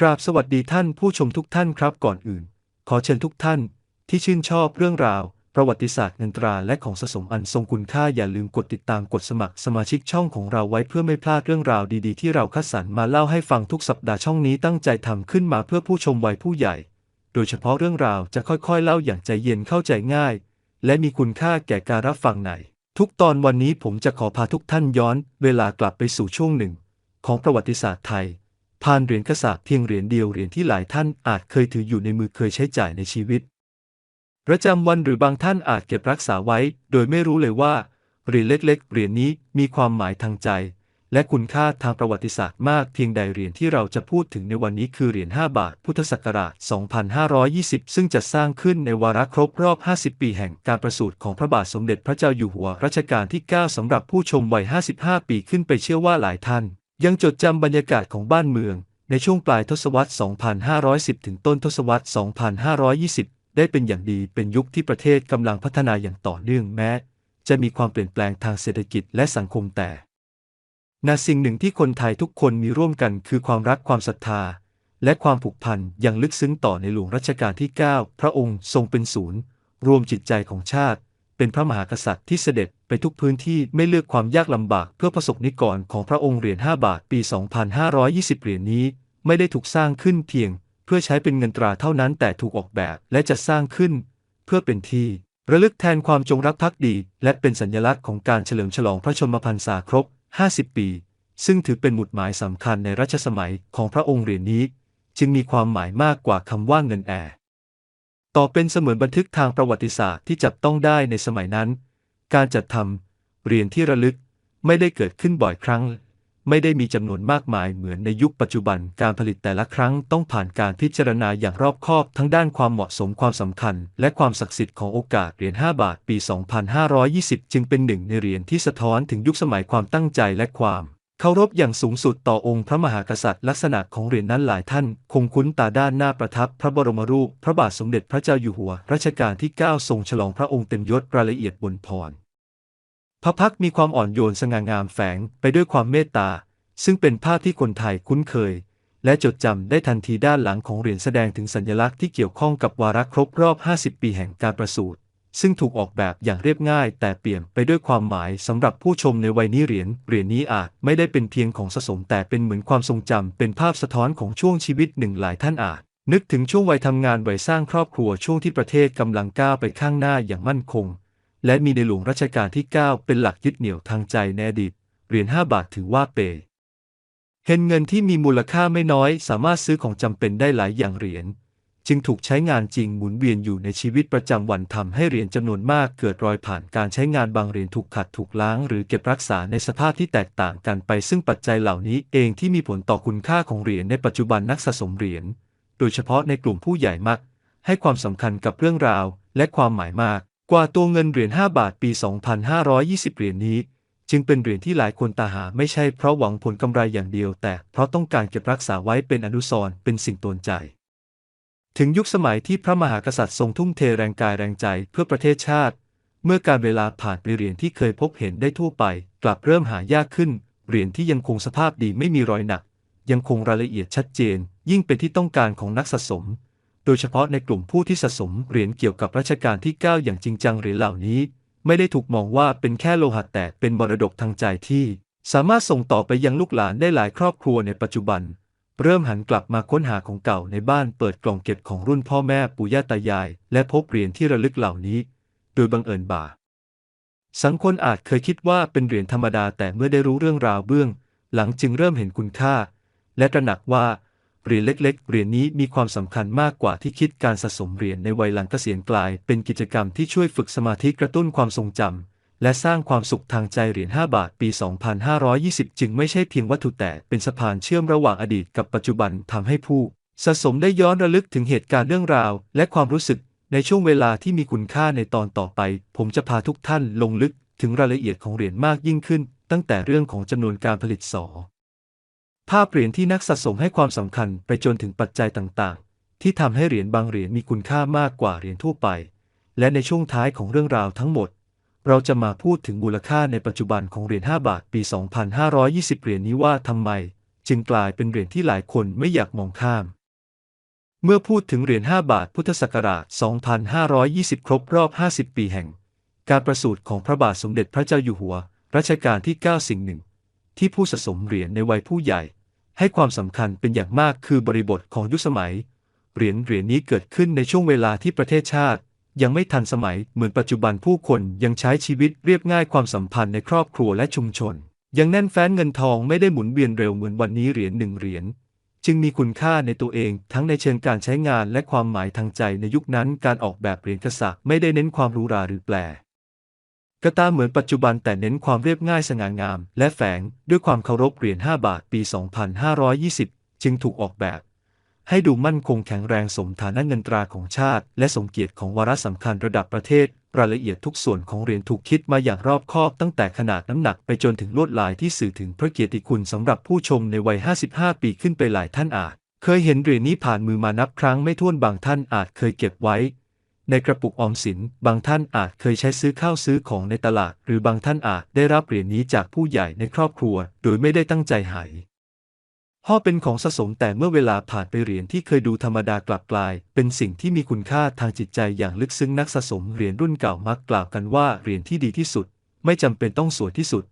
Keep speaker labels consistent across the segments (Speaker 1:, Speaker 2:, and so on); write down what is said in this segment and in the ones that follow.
Speaker 1: กราบสวัสดีท่านผู้ชมทุกท่านครับก่อนอื่น ขอเชิญทุกท่านที่ชื่นชอบเรื่องราว ประวัติศาสตร์เงินตราและของสะสมอันทรงคุณค่าอย่าลืมกดติดตามกดสมัครสมาชิกช่องของเราไว้เพื่อไม่พลาดเรื่องราวดีๆ ที่เราคัดสรรมาเล่าให้ฟังทุกสัปดาห์ช่องนี้ตั้งใจทำขึ้นมาเพื่อผู้ชมวัยผู้ใหญ่ โดยเฉพาะเรื่องราวจะค่อยๆ เล่าอย่างใจเย็นเข้าใจง่าย และมีคุณค่าแก่การรับฟังในทุกตอนวันนี้ผมจะขอพาทุกท่านย้อน เวลากลับไปสู่ช่วงหนึ่ง ของประวัติศาสตร์ไทย ผ่านเหรียญกษาปณ์เพียงเหรียญเดียวเหรียญที่หลายท่านอาจเคยถืออยู่ในมือเคยใช้จ่ายในชีวิต ประจำวันหรือบางท่านอาจเก็บรักษาไว้ โดยไม่รู้เลยว่าเหรียญเล็กๆเหรียญนี้มีความหมายทางใจ และคุณค่าทางประวัติศาสตร์มากเพียงใดเหรียญที่เราจะพูดถึงในวันนี้คือเหรียญ5บาทพุทธศักราช 2520 ซึ่งจะสร้างขึ้นในวาระครบรอบ 50 ปีแห่งการประสูติของพระบาทสมเด็จพระเจ้าอยู่หัวรัชกาลที่ 9สำหรับผู้ชมวัย 55 ปีขึ้นไปเชื่อว่าหลายท่าน ยังจดจำบรรยากาศของบ้านเมือง ในช่วงปลายทศวรรษ 2510 ถึงต้นทศวรรษ 2520 ได้เป็นอย่างดีเป็นยุคที่ประเทศกำลังพัฒนาอย่างต่อเนื่องแม้ จะมีความเปลี่ยนแปลงทางเศรษฐกิจและสังคมแต่นาสิ่งหนึ่งที่คนไทยทุกคนมีร่วมกันคือความรักความศรัทธา และความผูกพันอย่างลึกซึ้งต่อในหลวงรัชกาลที่ 9 พระองค์ทรงเป็นศูนย์ รวมจิตใจของชาติ เป็นพระมหากษัตริย์ที่เสด็จไปทุกพื้นที่ไม่เลือกความยากลำบากเพื่อประสบนิกรของพระองค์เหรียญ5บาทปี 2520 เหรียญนี้ ไม่ได้ถูกสร้างขึ้นเพียง เพื่อใช้เป็นเงินตราเท่านั้นแต่ถูกออกแบบและจะสร้างขึ้น เพื่อเป็นที่ ระลึกแทนความจงรักภักดี และเป็นสัญลักษณ์ของการเฉลิมฉลองพระชนมพรรษาครบ 50 ปี ซึ่งถือเป็นหมุดหมายสำคัญในรัชสมัยของพระองค์เหรียญนี้ จึงมีความหมายมากกว่าคำว่าเงินแอ ต่อเป็นเสมือนบันทึกทางประวัติศาสตร์ที่จับต้องได้ในสมัยนั้น การจัดทำเหรียญที่ระลึกไม่ได้เกิดขึ้นบ่อยครั้ง ไม่ได้มีจำนวนมากมายเหมือนในยุคปัจจุบันการผลิตแต่ละครั้งต้องผ่านการพิจารณาอย่างรอบคอบทั้งด้านความเหมาะสมความสำคัญ และความศักดิ์สิทธิ์ของโอกาสเหรียญ5บาทปี 2520 จึงเป็นหนึ่งในเหรียญที่สะท้อนถึงยุคสมัยความตั้งใจและความ เคารพอย่างสูงสุดต่อองค์พระมหากษัตริย์ลักษณะของเหรียญนั้นหลายท่าน คงคุ้นตาด้านหน้าประทับพระบรมรูป พระบาทสมเด็จพระเจ้าอยู่หัว รัชกาลที่ 9 ทรงฉลองพระองค์เต็มยศรายละเอียดบนพร พระพักมีความอ่อนโยนสง่างามแฝงไปด้วยความเมตตา ซึ่งเป็นภาพที่คนไทยคุ้นเคย และจดจำได้ทันทีด้านหลังของเหรียญแสดงถึงสัญลักษณ์ที่เกี่ยวข้องกับวาระครบรอบ 50 ปีแห่งการประสูติ ซึ่งถูกออกแบบอย่างเรียบง่าย แต่เปลี่ยนไปด้วยความหมายสำหรับผู้ชมในวัยนี้เหรียญเหรียญนี้อาจไม่ได้เป็นเพียงของสะสมแต่เป็นเหมือนความทรงจำเป็นภาพสะท้อนของช่วงชีวิตหนึ่งหลายท่านอาจ นึกถึงช่วงวัยทำงานวัยสร้างครอบครัวช่วงที่ประเทศกำลังก้าวไปข้างหน้าอย่างมั่นคง และมีในหลวงรัชกาลที่ 9 เป็นหลักยึดเหนี่ยวทางใจในอดีตเหรียญ5บาทถือว่าเปเห็นเงินที่มีมูลค่าไม่น้อย สามารถซื้อของจำเป็นได้หลายอย่างเหรียญ จึงถูกใช้งานจริงหมุนเวียนอยู่ในชีวิตประจำวันทำให้เหรียญจำนวนมากเกิดรอยผ่านการใช้งานบางเหรียญถูกขัดถูกล้างหรือเก็บรักษาในสภาพที่แตกต่างกันไป ซึ่งปัจจัยเหล่านี้เองที่มีผลต่อคุณค่าของเหรียญในปัจจุบันนักสะสมเหรียญโดยเฉพาะในกลุ่มผู้ใหญ่มัก ให้ความสำคัญกับเรื่องราวและความหมายมาก กว่าตัวเงินเหรียญ5บาทปี 2520 เหรียญนี้ จึงเป็นเหรียญที่หลายคนตาหาไม่ใช่เพราะหวังผลกำไรอย่างเดียว แต่เพราะต้องการเก็บรักษาไว้เป็นอนุสรณ์เป็นสิ่งตนใจ ถึงยุคสมัยที่พระมหากษัตริย์ทรงทุ่มเทแรงกายแรงใจเพื่อประเทศชาติ เมื่อการเวลาผ่านไปเหรียญที่เคยพบเห็นได้ทั่วไป กลับเริ่มหายากขึ้น เหรียญที่ยังคงสภาพดีไม่มีรอยหนัก ยังคงรายละเอียดชัดเจน ยิ่งเป็นที่ต้องการของนักสะสม โดยเฉพาะในกลุ่มผู้ที่สะสมเหรียญเกี่ยวกับรัชกาลที่ 9 อย่างจริงจังเหรียญเหล่านี้ ไม่ได้ถูกมองว่าเป็นแค่โลหะแต่เป็นมรดกทางใจที่ สามารถส่งต่อไปยังลูกหลานได้หลายครอบครัวในปัจจุบัน เริ่มหันกลับมาค้นหาของเก่าในบ้านเปิดกล่องเก็บของรุ่นพ่อแม่ปู่ย่าตายาย และพบเหรียญที่ระลึกเหล่านี้ โดยบังเอิญบ่า สังคนอาจเคยคิดว่าเป็นเหรียญธรรมดาแต่เมื่อได้รู้เรื่องราวเบื้อง หลังจึงเริ่มเห็นคุณค่า และตระหนักว่าเหรียญเล็ก ๆ เหรียญนี้มีความสำคัญมากกว่าที่คิดการสะสมเหรียญในวัยหลังเกษียณกลาย เป็นกิจกรรมที่ช่วยฝึกสมาธิกระตุ้นความทรงจำ และสร้างความสุขทางใจเหรียญ5บาทปี 2520 จึงไม่ใช่เพียงวัตถุแต่เป็นสะพานเชื่อมระหว่างอดีตกับปัจจุบันทำให้ผู้ สะสมได้ย้อนระลึกถึงเหตุการณ์เรื่องราว และความรู้สึกในช่วงเวลาที่มีคุณค่าในตอนต่อไป ผมจะพาทุกท่านลงลึกถึงรายละเอียดของเหรียญมากยิ่งขึ้น ตั้งแต่เรื่องของจำนวนการผลิตสอภาพเหรียญที่นักสะสมให้ความสำคัญไปจนถึงปัจจัยต่างๆ ที่ทำให้เหรียญบางเหรียญมีคุณค่ามากกว่าเหรียญทั่วไป และในช่วงท้ายของเรื่องราวทั้งหมด เราจะมาพูดถึงมูลค่าในปัจจุบันของเหรียญ5บาทปี 2520 เหรียญนี้ว่าทำไม จึงกลายเป็นเหรียญที่หลายคนไม่อยากมองข้าม เมื่อพูดถึงเหรียญ5บาทพุทธศักราช 2520 ครบรอบ 50 ปีแห่ง การประสูติของพระบาทสมเด็จพระเจ้าอยู่หัว รัชกาลที่ 9 สิ่งหนึ่ง ที่ผู้สะสมเหรียญในวัยผู้ใหญ่ ให้ความสำคัญเป็นอย่างมากคือบริบทของยุคสมัย เหรียญเหรียญนี้เกิดขึ้นในช่วงเวลาที่ประเทศชาติ ยังไม่ทันสมัยเหมือนปัจจุบันผู้คนยังใช้ชีวิตเรียบง่ายความสัมพันธ์ในครอบครัวและชุมชน ยังแน่นแฟ้นเงินทองไม่ได้หมุนเวียนเร็วเหมือนวันนี้เหรียญหนึ่งเหรียญจึงมีคุณค่าในตัวเองทั้งในเชิงการใช้งานและความหมายทางใจในยุคนั้นการออกแบบเหรียญกระสักไม่ได้เน้นความหรูหราหรือแปลก็ตาเหมือนปัจจุบันแต่เน้นความเรียบง่ายสง่างาม และแฝงด้วยความเคารพเหรียญ5บาทปี 2520 จึงถูกออกแบบ ให้ดูมั่นคงแข็งแรงสมฐานะเงินตราของชาติ และสมเกียรติของวาระสำคัญระดับประเทศ รายละเอียดทุกส่วนของเหรียญถูกคิดมาอย่างรอบคอบตั้งแต่ขนาดน้ำหนักไปจนถึงลวดลายที่สื่อถึงพระเกียรติคุณสำหรับผู้ชมในวัย 55 ปีขึ้นไปหลายท่านอาจ เคยเห็นเหรียญนี้ผ่านมือมานับครั้งไม่ถ้วนบางท่านอาจเคยเก็บไว้ ในกระปุกออมสิน บางท่านอาจเคยใช้ซื้อข้าวซื้อของในตลาด หรือบางท่านอาจได้รับเหรียญนี้จากผู้ใหญ่ในครอบครัว โดยไม่ได้ตั้งใจหาย ห่อเป็นของสะสมแต่เมื่อเวลาผ่านไปเหรียญที่เคยดูธรรมดากลับกลาย เป็นสิ่งที่มีคุณค่าทางจิตใจอย่างลึกซึ้งนักสะสมเหรียญรุ่นเก่ามักกล่าวกันว่าเหรียญที่ดีที่สุด ไม่จำเป็นต้องสวยที่สุด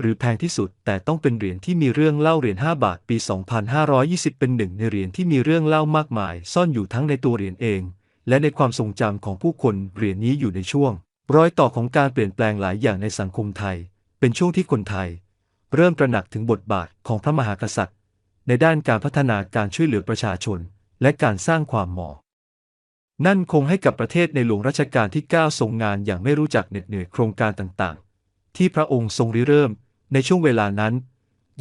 Speaker 1: หรือแพงที่สุด แต่ต้องเป็นเหรียญที่มีเรื่องเล่าเหรียญ5บาทปี 2520 เป็นหนึ่งในเหรียญที่มีเรื่องเล่ามากมาย ซ่อนอยู่ทั้งในตัวเหรียญเอง และในความทรงจำของผู้คนเหรียญนี้อยู่ในช่วง รอยต่อของการเปลี่ยนแปลงหลายอย่างในสังคมไทย เป็นช่วงที่คนไทย เริ่มตระหนักถึงบทบาทของพระมหากษัตริย์ ในด้านการพัฒนาการช่วยเหลือประชาชน และการสร้างความเหมาะนั่นคงให้กับประเทศในหลวงรัชกาลที่ 9 ทรงงานอย่างไม่รู้จักเหน็ดเหนื่อยโครงการต่างๆ ที่พระองค์ทรงริเริ่ม ในช่วงเวลานั้น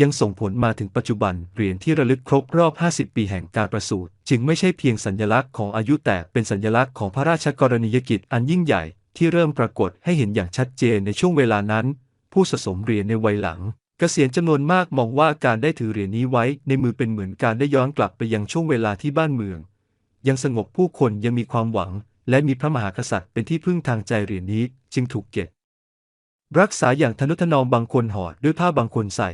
Speaker 1: ยังส่งผลมาถึงปัจจุบันเหรียญที่ระลึกครบรอบ 50 ปีแห่งการประสูติจึงไม่ใช่เพียงสัญลักษณ์ของอายุแต่เป็นสัญลักษณ์ของพระราชกรณียกิจอันยิ่งใหญ่ที่เริ่มปรากฏให้เห็นอย่างชัดเจนในช่วงเวลานั้น ผู้สะสมเหรียญในวัยหลัง เกษียณจำนวนมากมองว่าการได้ถือเหรียญนี้ไว้ในมือเป็นเหมือนการได้ย้อนกลับไปยังช่วงเวลาที่บ้านเมือง ยังสงบผู้คนยังมีความหวัง และมีพระมหากษัตริย์เป็นที่พึ่งทางใจเหรียญนี้จึงถูกเก็บ รักษาอย่างทนุถนอมบางคนห่อด้วยผ้าบางคนใส่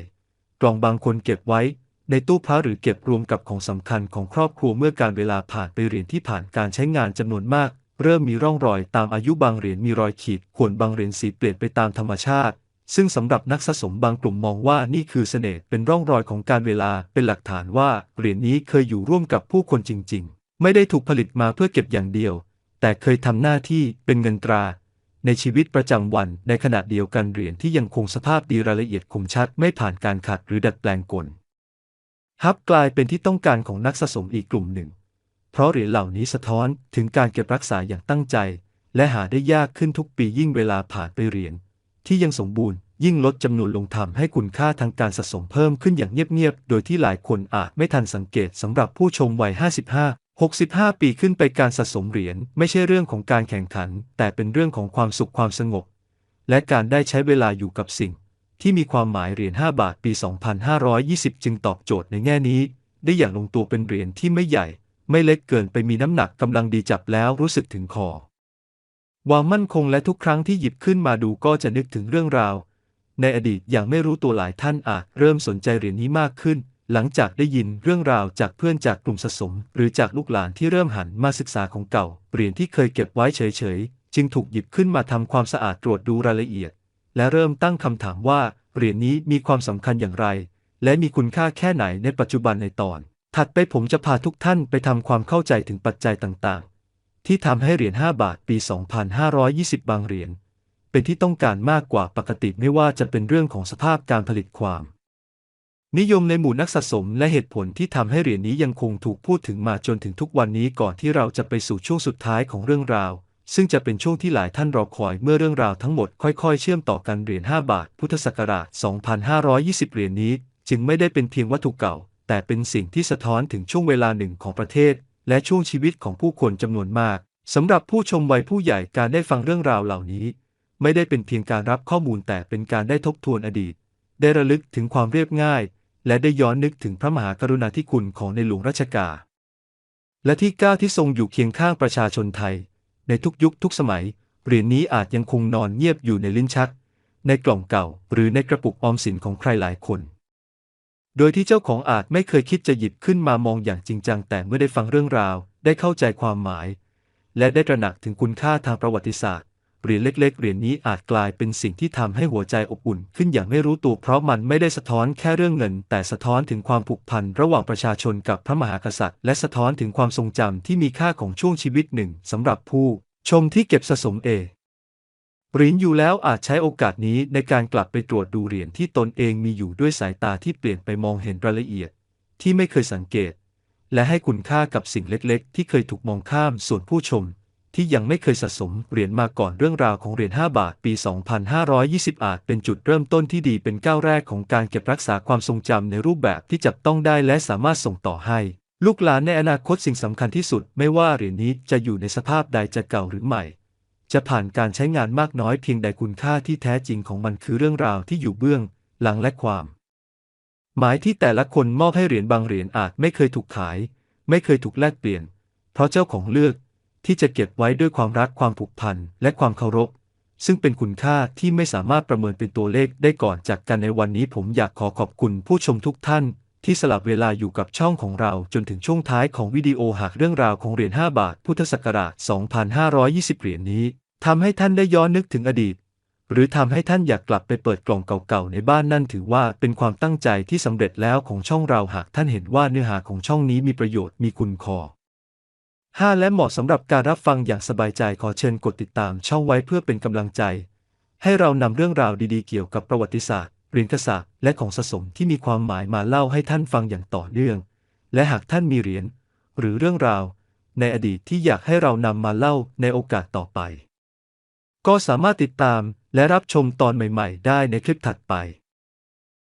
Speaker 1: กล่องบางคนเก็บไว้ ในตู้พระหรือเก็บรวมกับของสำคัญของครอบครัวเมื่อการเวลาผ่านไปเหรียญที่ผ่านการใช้งานจำนวนมาก เริ่มมีร่องรอยตามอายุบางเหรียญมีรอยขีดข่วนบางเหรียญสีเปลี่ยนไปตามธรรมชาติ ซึ่งสำหรับนักสะสมบางกลุ่มมองว่านี่คือเสน่ห์เป็นร่องรอยของการเวลาเป็นหลักฐานว่าเหรียญนี้เคยอยู่ร่วมกับผู้คนจริง ๆ ไม่ได้ถูกผลิตมาเพื่อเก็บอย่างเดียว แต่เคยทำหน้าที่เป็นเงินตรา ในชีวิตประจำวัน ในขณะเดียวกันเหรียญที่ยังคงสภาพดีรายละเอียดคมชัดไม่ผ่านการขัดหรือดัดแปลงกลฮับกลายเป็นที่ต้องการของนักสะสมอีกกลุ่มหนึ่ง เพราะเหรียญเหล่านี้สะท้อนถึงการเก็บรักษาอย่างตั้งใจ และหาได้ยากขึ้นทุกปียิ่งเวลาผ่านไปเหรียญ ที่ยังสมบูรณ์ ยิ่งลดจำนวนลงทำให้คุณค่าทางการสะสมเพิ่มขึ้นอย่างเงียบๆ โดยที่หลายคนอาจไม่ทันสังเกตสำหรับผู้ชมวัย 55 65 ปีขึ้นไปการสะสมเหรียญไม่ใช่เรื่องของการแข่งขัน แต่เป็นเรื่องของความสุขความสงบ และการได้ใช้เวลาอยู่กับสิ่ง ที่มีความหมายเหรียญ5บาทปี 2520 จึงตอบโจทย์ในแง่นี้ ได้อย่างลงตัวเป็นเหรียญที่ไม่ใหญ่ ไม่เล็กเกินไปมีน้ำหนักกำลังดีจับแล้วรู้สึกถึงคอ วางมั่นคงและทุกครั้งที่หยิบขึ้นมาดูก็จะนึกถึงเรื่องราว ในอดีตอย่างไม่รู้ตัวหลายท่านอาจเริ่มสนใจเหรียญนี้มากขึ้น หลังจากได้ยินเรื่องราวจากเพื่อนจากกลุ่มสะสม หรือจากลูกหลานที่เริ่มหันมาศึกษาของเก่าเหรียญที่เคยเก็บไว้เฉยๆ จึงถูกหยิบขึ้นมาทำความสะอาดตรวจดูรายละเอียด และเริ่มตั้งคำถามว่าเหรียญนี้มีความสำคัญอย่างไร และมีคุณค่าแค่ไหนในปัจจุบันในตอน ถัดไปผมจะพาทุกท่านไปทำความเข้าใจถึงปัจจัยต่างๆ ที่ทำให้เหรียญ5บาทปี 2520 บางเหรียญเป็นที่ต้องการมากกว่าปกติไม่ว่าจะเป็นเรื่องของสภาพการผลิตความ นิยมในหมู่นักสะสมและเหตุผลที่ทำให้เหรียญนี้ยังคงถูกพูดถึงมาจนถึงทุกวันนี้ก่อนที่เราจะไปสู่ช่วงสุดท้ายของเรื่องราว ซึ่งจะเป็นช่วงที่หลายท่านรอคอยเมื่อเรื่องราวทั้งหมดค่อยๆ เชื่อมต่อกันเหรียญ5บาท พุทธศักราช 2520 เหรียญนี้ จึงไม่ได้เป็นเพียงวัตถุเก่า แต่เป็นสิ่งที่สะท้อนถึงช่วงเวลาหนึ่งของประเทศ และช่วงชีวิตของผู้คนจำนวนมากสำหรับผู้ชมวัยผู้ใหญ่การได้ฟังเรื่องราวเหล่านี้ ไม่ได้เป็นเพียงการรับข้อมูลแต่เป็นการได้ทบทวนอดีต ได้ระลึกถึงความเรียบง่าย และได้ย้อนนึกถึงพระมหากรุณาธิคุณของในหลวงรัชกาลและที่ก้าที่ทรงอยู่เคียงข้างประชาชนไทย ในทุกยุคทุกสมัยเหรียญนี้อาจยังคงนอนเงียบอยู่ในลิ้นชัก ในกล่องเก่า หรือในกระปุกออมสินของใครหลายคน โดยที่เจ้าของอาจไม่เคยคิดจะหยิบขึ้นมามองอย่างจริงจัง แต่เมื่อได้ฟังเรื่องราว ได้เข้าใจความหมาย และได้ตระหนักถึงคุณค่าทางประวัติศาสตร์เหรียญเล็ก ๆ เหรียญนี้อาจกลายเป็นสิ่งที่ทำให้หัวใจอบอุ่น ขึ้นอย่างไม่รู้ตัวเพราะมันไม่ได้สะท้อนแค่เรื่องเงิน แต่สะท้อนถึงความผูกพันระหว่างประชาชนกับพระมหากษัตริย์ และสะท้อนถึงความทรงจำที่มีค่าของช่วงชีวิตหนึ่งสำหรับผู้ชมที่เก็บสะสมเอง หรียญอยู่แล้วอาจใช้โอกาสนี้ในการกลับไปตรวจดูเหรียญที่ตนเองมีอยู่ด้วยสายตาที่เปลี่ยนไปมองเห็นรายละเอียด ที่ไม่เคยสังเกต และให้คุณค่ากับสิ่งเล็กๆ ที่เคยถูกมองข้ามส่วนผู้ชม ที่ยังไม่เคยสะสมเหรียญมาก่อนเรื่องราวของเหรียญ5บาทปี 2520 อาจเป็นจุดเริ่มต้นที่ดีเป็นก้าวแรกของการเก็บรักษาความทรงจำในรูปแบบที่จับต้องได้และสามารถส่งต่อให้ลูกหลานในอนาคตสิ่งสำคัญที่สุด ไม่ว่าเหรียญนี้จะอยู่ในสภาพใดจะเก่าหรือใหม่ จะผ่านการใช้งานมากน้อยเพียงใดคุณค่าที่แท้จริงของมันคือเรื่องราวที่อยู่เบื้องหลังและความ หมายที่แต่ละคนมอบให้เหรียญบางเหรียญอาจไม่เคยถูกขาย ไม่เคยถูกแลกเปลี่ยน เพราะเจ้าของเลือกที่จะเก็บไว้ด้วยความรักความผูกพันและความเคารพ ซึ่งเป็นคุณค่าที่ไม่สามารถประเมินเป็นตัวเลขได้ก่อนจากกันในวันนี้ผมอยากขอขอบคุณผู้ชมทุกท่าน ที่สลับเวลาอยู่กับช่องของเราจนถึงช่วงท้ายของวิดีโอหากเรื่องราวของเหรียญ5บาทพุทธศักราช 2520 เหรียญนี้ทำให้ท่านได้ย้อนนึกถึงอดีต หรือทำให้ท่านอยากกลับไปเปิดกล่องเก่าๆในบ้านนั่นถือว่าเป็นความตั้งใจที่สำเร็จแล้วของช่องเราหากท่านเห็นว่าเนื้อหาของช่องนี้มีประโยชน์มีคุณคอ5และเหมาะสำหรับการรับฟังอย่างสบายใจขอเชิญกดติดตามช่องไว้เพื่อเป็นกำลังใจ ให้เรานำเรื่องราวดีๆเกี่ยวกับประวัติศาสตร์ เหรียญกษาปณ์และของสะสมที่มีความหมายมาเล่าให้ท่านฟังอย่างต่อเนื่อง และหากท่านมีเหรียญหรือเรื่องราว ในอดีตที่อยากให้เรานำมาเล่าในโอกาสต่อไป ก็สามารถติดตามและรับชมตอนใหม่ ๆ ได้ในคลิปถัดไป